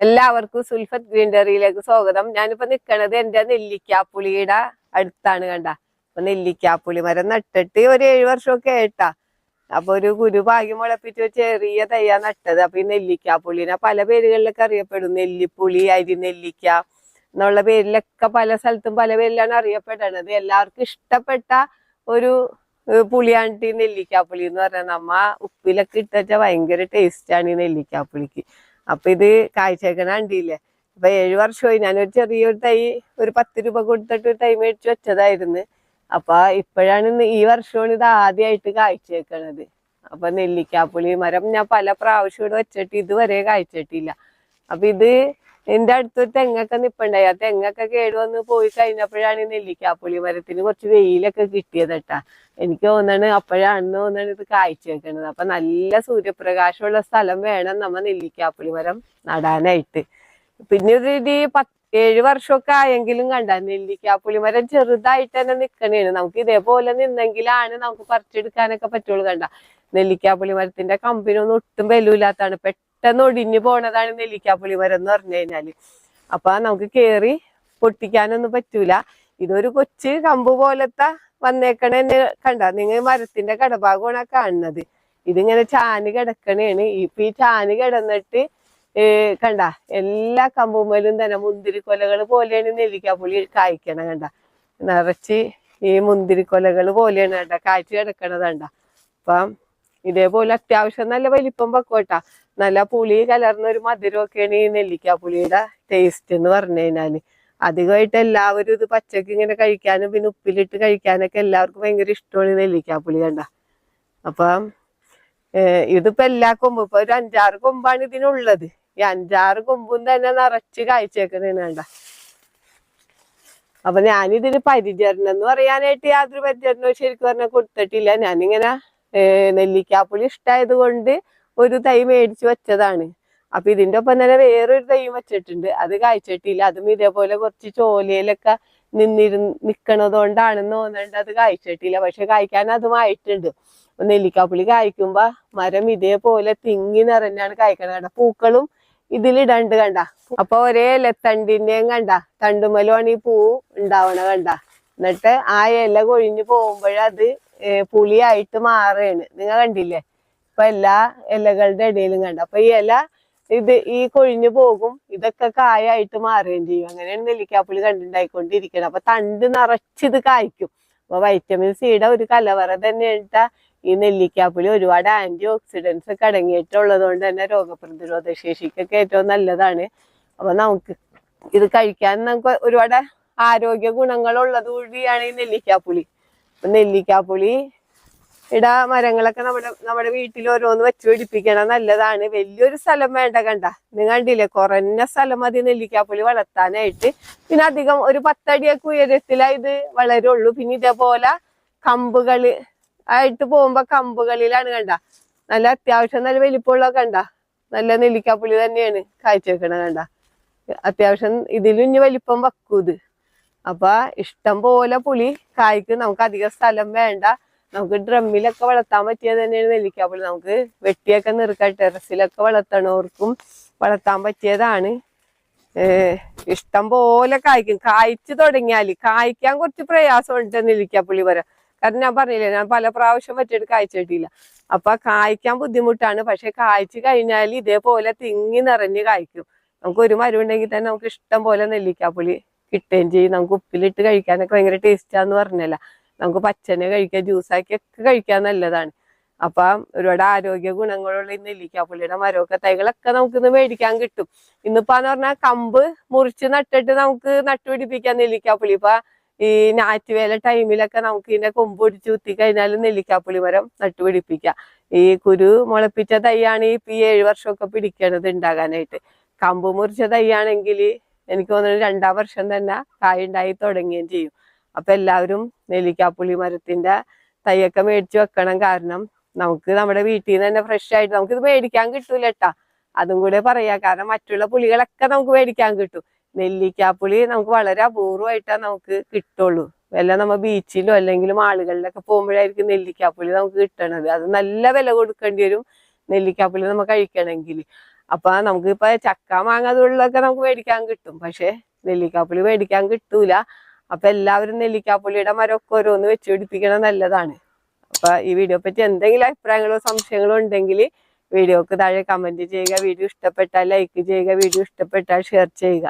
എല്ലാവർക്കും സുൽഫത്ത് ഗ്രീൻഡറിയിലേക്ക് സ്വാഗതം. ഞാനിപ്പോ നിക്കണത് എന്റെ നെല്ലിക്കാപ്പുളിയുടെ അടുത്താണ് കണ്ട. അപ്പൊ നെല്ലിക്കാപ്പുളി മരം നട്ടിട്ട് ഒരു ഏഴു വർഷമൊക്കെ ആയിട്ടാ. അപ്പൊ ഒരു ഗുരുഭാഗ്യം മുളപ്പിച്ച് ചെറിയ തയ്യാ നട്ടത്. അപ്പൊ ഈ നെല്ലിക്കാപ്പുളിനെ പല പേരുകളിലൊക്കെ അറിയപ്പെടും. നെല്ലിപ്പുളി അരി നെല്ലിക്ക എന്നുള്ള പേരിലൊക്കെ പല സ്ഥലത്തും പല പേരിലാണ് അറിയപ്പെടുന്നത്. എല്ലാവർക്കും ഇഷ്ടപ്പെട്ട ഒരു പുളിയാണ്ട് പുളിയാണ് ഈ നെല്ലിക്കാപ്പുളി എന്ന് പറഞ്ഞാൽ നമ്മ ഉപ്പിലൊക്കെ ഇട്ടുവെച്ചാൽ ഭയങ്കര ടേസ്റ്റാണ് ഈ നെല്ലിക്കാപ്പുളിക്ക്. അപ്പൊ ഇത് കാഴ്ചക്കണ കണ്ടില്ലേ? അപ്പൊ ഏഴു വർഷമായി ഞാനൊരു ചെറിയൊരു തൈ ഒരു പത്ത് രൂപ കൊടുത്തിട്ട് ഒരു തൈ മേടിച്ചു വെച്ചതായിരുന്നു. അപ്പൊ ഇപ്പോഴാണ് ഈ വർഷമാണ് ഇത് ആദ്യമായിട്ട് കാഴ്ചവെക്കണത്. അപ്പൊ നെല്ലിക്കാപ്പുളി മരം ഞാൻ പല പ്രാവശ്യം ഇവിടെ വെച്ചിട്ട് ഇതുവരെ കാഴ്ചയിട്ടില്ല അപ്പൊ ഇത് എന്റെ അടുത്തൊരു തെങ്ങൊക്കെ നിപ്പുണ്ടായി. ആ തെങ്ങൊക്കെ കേടുവന്ന് പോയി കഴിഞ്ഞപ്പോഴാണ് ഈ നെല്ലിക്കാപ്പുളി മരത്തിന് കുറച്ച് വെയിലൊക്കെ കിട്ടിയത് കേട്ടാ. എനിക്ക് തോന്നണ് അപ്പോഴാണെന്ന് തോന്നണ് ഇത് കാഴ്ച വെക്കണത് അപ്പൊ നല്ല സൂര്യപ്രകാശമുള്ള സ്ഥലം വേണം നമ്മ നെല്ലിക്കാപ്പുളി മരം നടാനായിട്ട്. പിന്നെ ഇത് പത്ത് ഏഴ് വർഷമൊക്കെ ആയെങ്കിലും കണ്ട നെല്ലിക്കാപ്പുളി മരം ചെറുതായിട്ട് തന്നെ നിക്കണേണ്. നമുക്ക് ഇതേപോലെ നിന്നെങ്കിലാണ് നമുക്ക് പറിച്ചെടുക്കാനൊക്കെ പറ്റുള്ളൂ കണ്ട. നെല്ലിക്കാപ്പുളി മരത്തിന്റെ കമ്പിനൊന്നും ഒട്ടും ബലമില്ലാത്താണ് പെട്ടെന്ന് ഒടിഞ്ഞു പോണതാണ് നെല്ലിക്കാപ്പുളി മരം എന്ന് പറഞ്ഞു കഴിഞ്ഞാൽ. അപ്പൊ നമുക്ക് കേറി പൊട്ടിക്കാനൊന്നും പറ്റൂല. ഇതൊരു കൊച്ചു കമ്പ് പോലത്തെ വന്നേക്കണ കണ്ട. നിങ്ങൾ മരത്തിന്റെ കടഭാഗമാണ് കാണുന്നത്. ഇതിങ്ങനെ ചാന് കിടക്കണേണ്. ഇപ്പൊ ഈ ചാന് കിടന്നിട്ട് ഏർ കണ്ട എല്ലാ കമ്പുമ്മലും തന്നെ മുന്തിരിക്കൊലകൾ പോലെയാണ് നെല്ലിക്കാപ്പുളി കായ്ക്കണ കണ്ട. നിറച്ച് ഈ മുന്തിരിക്കൊലകൾ പോലെയാണ് കണ്ട കാറ്റ് കിടക്കണത് കണ്ട. അപ്പം ഇതേപോലെ അത്യാവശ്യം നല്ല വലിപ്പം വെക്കോട്ടാ നല്ല പുളി കലർന്ന ഒരു മധുരമൊക്കെയാണ് ഈ നെല്ലിക്ക പുളിയുടെ ടേസ്റ്റ് എന്ന് പറഞ്ഞു കഴിഞ്ഞാൽ. അധികമായിട്ട് എല്ലാവരും ഇത് പച്ചക്ക് ഇങ്ങനെ കഴിക്കാനും പിന്നെ ഉപ്പിലിട്ട് കഴിക്കാനൊക്കെ എല്ലാവർക്കും ഭയങ്കര ഇഷ്ടമാണ് ഈ പുളി കണ്ട. അപ്പം ഇതിപ്പോ എല്ലാ കൊമ്പും ഇപ്പൊ ഒരു അഞ്ചാറ് കൊമ്പാണ് ഇതിനുള്ളത്. ഈ അഞ്ചാറ് കൊമ്പും തന്നെ നിറച്ച് കാഴ്ചവെക്കണേണ് കണ്ട. അപ്പൊ ഞാനിതിന് പരിചരണം എന്ന് പറയാനായിട്ട് യാതൊരു പരിചരണവും ശരിക്കും പറഞ്ഞാൽ കൊടുത്തിട്ടില്ല. ഞാനിങ്ങനെ നെല്ലിക്കാപ്പുളി ഇഷ്ടമായത് കൊണ്ട് ഒരു തൈ മേടിച്ചു വെച്ചതാണ്. അപ്പൊ ഇതിന്റെ ഒപ്പം തന്നെ വേറൊരു തൈ വെച്ചിട്ടുണ്ട്. അത് കായ്ച്ചിട്ടില്ല. അതും ഇതേപോലെ കുറച്ച് ചോലയിലൊക്കെ നിന്നിരുന്ന് നിക്കണത് കൊണ്ടാണെന്ന് തോന്നുന്നുണ്ട് അത് കായ്ച്ചിട്ടില്ല. പക്ഷെ കായ്ക്കാൻ അതുമായിട്ടുണ്ട് ആയിട്ടുണ്ട്. നെല്ലിക്കാപ്പുളി കായ്ക്കുമ്പോ മരം ഇതേപോലെ തിങ്ങി നിറഞ്ഞാണ് കായ്ക്കണത് കണ്ട? പൂക്കളും ഇതിലിടണ്ട് കണ്ട? അപ്പൊ ഒരേ ഇലത്തണ്ടിന്റെയും കണ്ട? തണ്ടുമലുമാണ് ഈ പൂ ഉണ്ടാവണ കണ്ട? എന്നിട്ട് ആ ഇല കൊഴിഞ്ഞു പോകുമ്പോഴത് പുളിയായിട്ട് മാറുകയാണ്. നിങ്ങൾ കണ്ടില്ലേ? ഇപ്പൊ എല്ലാ ഇലകളുടെ ഇടയിലും കണ്ട. അപ്പൊ ഈ ഇല ഇത് ഈ കൊഴിഞ്ഞു പോകും ഇതൊക്കെ കായായിട്ട് മാറുകയും ചെയ്യും. അങ്ങനെയാണ് നെല്ലിക്കാപ്പുളി കണ്ടുണ്ടായിക്കൊണ്ടിരിക്കണം അപ്പൊ തണ്ട് നിറച്ചിത് കായ്ക്കും. അപ്പൊ വൈറ്റമിൻ സിയുടെ ഒരു കലവറ തന്നെ ഇട്ട ഈ നെല്ലിക്കാപ്പുളി. ഒരുപാട് ആന്റി ഓക്സിഡൻസ് ഒക്കെ അടങ്ങിയിട്ടുള്ളത് കൊണ്ട് തന്നെ രോഗപ്രതിരോധ ശേഷിക്കൊക്കെ ഏറ്റവും നല്ലതാണ്. അപ്പൊ നമുക്ക് ഇത് കഴിക്കാൻ നമുക്ക് ഒരുപാട് ആരോഗ്യ ഗുണങ്ങളുള്ളത് കൂടിയാണ് ഈ നെല്ലിക്കാപ്പുളി. അപ്പൊ നെല്ലിക്കാപ്പുളി മരങ്ങളൊക്കെ നമ്മുടെ നമ്മുടെ വീട്ടിൽ ഓരോന്ന് വെച്ച് പിടിപ്പിക്കണം നല്ലതാണ്. വലിയൊരു സ്ഥലം വേണ്ട കണ്ട. നിങ്ങൾ കണ്ടില്ലേ? കുറഞ്ഞ സ്ഥലം മതി നെല്ലിക്കാപ്പുളി വളർത്താനായിട്ട്. പിന്നെ അധികം ഒരു പത്തടിയൊക്കെ ഉയരത്തിലാ ഇത് വളരുള്ളൂ. പിന്നെ ഇതേപോലെ കമ്പുകൾ ആയിട്ട് പോകുമ്പോ കമ്പുകളിലാണ് കണ്ട. നല്ല അത്യാവശ്യം നല്ല വലിപ്പമുള്ള കണ്ട. നല്ല നെല്ലിക്കാപ്പുളി തന്നെയാണ് കാഴ്ച വെക്കണ കണ്ട. അത്യാവശ്യം ഇതിലും ഇനി വലിപ്പം വെക്കും ഇത്. അപ്പൊ ഇഷ്ടം പോലെ പുളി കായ്ക്ക് നമുക്ക് അധിക സ്ഥലം വേണ്ട. നമുക്ക് ഡ്രമ്മിലൊക്കെ വളർത്താൻ പറ്റിയത് തന്നെയാണ് നെല്ലിക്ക പുളി. നമുക്ക് വെട്ടിയൊക്കെ നിർക്കാൻ ടെറസിലൊക്കെ വളർത്തണവർക്കും വളർത്താൻ പറ്റിയതാണ്. ഇഷ്ടം പോലെ കായ്ക്കും. കായ്ച്ചു തുടങ്ങിയാൽ കായ്ക്കാൻ കുറച്ച് പ്രയാസമുണ്ട് പുളി വരെ കാരണം ഞാൻ പറഞ്ഞില്ലേ ഞാൻ പല പ്രാവശ്യം വെച്ചിട്ട് കായ്ച്ചിട്ടില്ല. അപ്പൊ കായ്ക്കാൻ ബുദ്ധിമുട്ടാണ്. പക്ഷെ കായ്ച്ചു കഴിഞ്ഞാൽ ഇതേപോലെ തിങ്ങി നിറഞ്ഞ് കായ്ക്കും. നമുക്ക് ഒരു മരം ഉണ്ടെങ്കിൽ തന്നെ നമുക്ക് ഇഷ്ടം പോലെ നെല്ലിക്കാപ്പുളി കിട്ടുകയും ചെയ്യും. നമുക്ക് ഉപ്പിലിട്ട് കഴിക്കാനൊക്കെ ഭയങ്കര ടേസ്റ്റാന്ന് പറഞ്ഞല്ല. നമുക്ക് പച്ചനെ കഴിക്കാം ജ്യൂസാക്കി ഒക്കെ കഴിക്കാൻ നല്ലതാണ്. അപ്പം ഒരുപാട് ആരോഗ്യ ഗുണങ്ങളുള്ള ഈ നെല്ലിക്കാപ്പുള്ളിയുടെ മരമൊക്കെ തൈകളൊക്കെ നമുക്ക് ഇന്ന് മേടിക്കാൻ കിട്ടും. ഇന്നിപ്പാന്ന് പറഞ്ഞാൽ കമ്പ് മുറിച്ച് നട്ടിട്ട് നമുക്ക് നട്ടുപിടിപ്പിക്കാം നെല്ലിക്കാപ്പുളി ഇപ്പൊ ഈ ഞാറ്റുവേല ടൈമിലൊക്കെ നമുക്ക് ഇതിന്റെ കൊമ്പ് ഒടിച്ച് കുത്തി കഴിഞ്ഞാൽ നെല്ലിക്കാപ്പുളി മരം നട്ടുപിടിപ്പിക്കാം. ഈ കുരു മുളപ്പിച്ച തൈയാണ് ഈ ഏഴു വർഷമൊക്കെ പിടിക്കണത് ഉണ്ടാകാനായിട്ട്. കമ്പ് മുറിച്ച തൈയാണെങ്കിൽ എനിക്ക് തോന്നുന്നു രണ്ടാം വർഷം തന്നെ കായ ഉണ്ടായി തുടങ്ങുകയും ചെയ്യും. അപ്പൊ എല്ലാവരും നെല്ലിക്കാപ്പുളി മരത്തിന്റെ തൈയൊക്കെ മേടിച്ചു വെക്കണം കാരണം നമുക്ക് നമ്മുടെ വീട്ടിൽ നിന്ന് തന്നെ ഫ്രഷ് ആയിട്ട് നമുക്ക് ഇത് മേടിക്കാൻ കിട്ടൂല കേട്ടാ അതും കൂടെ പറയാ. കാരണം മറ്റുള്ള പുളികളൊക്കെ നമുക്ക് മേടിക്കാൻ കിട്ടും. നെല്ലിക്കാപ്പുളി നമുക്ക് വളരെ അപൂർവമായിട്ടാ നമുക്ക് കിട്ടുള്ളൂ. വല്ല നമ്മ ബീച്ചിലോ അല്ലെങ്കിൽ ആളുകളിലൊക്കെ പോകുമ്പോഴായിരിക്കും നെല്ലിക്കാപ്പുളി നമുക്ക് കിട്ടണത്. അത് നല്ല വില കൊടുക്കേണ്ടി വരും നെല്ലിക്കാപ്പുളി നമ്മൾ കഴിക്കണമെങ്കിൽ അപ്പൊ നമുക്ക് ഇപ്പൊ ചക്ക മാങ്ങ തൊഴിലൊക്കെ നമുക്ക് മേടിക്കാൻ കിട്ടും. പക്ഷെ നെല്ലിക്കാപ്പുളി മേടിക്കാൻ കിട്ടൂല. അപ്പൊ എല്ലാവരും നെല്ലിക്കാപ്പുളിയുടെ മരമൊക്കെ ഓരോന്ന് വെച്ച് പിടിപ്പിക്കണം നല്ലതാണ്. അപ്പൊ ഈ വീഡിയോ പറ്റി എന്തെങ്കിലും അഭിപ്രായങ്ങളോ സംശയങ്ങളോ ഉണ്ടെങ്കിൽ വീഡിയോക്ക് താഴെ കമന്റ് ചെയ്യുക. വീഡിയോ ഇഷ്ടപ്പെട്ടാൽ ലൈക്ക് ചെയ്യുക. വീഡിയോ ഇഷ്ടപ്പെട്ടാൽ ഷെയർ ചെയ്യുക.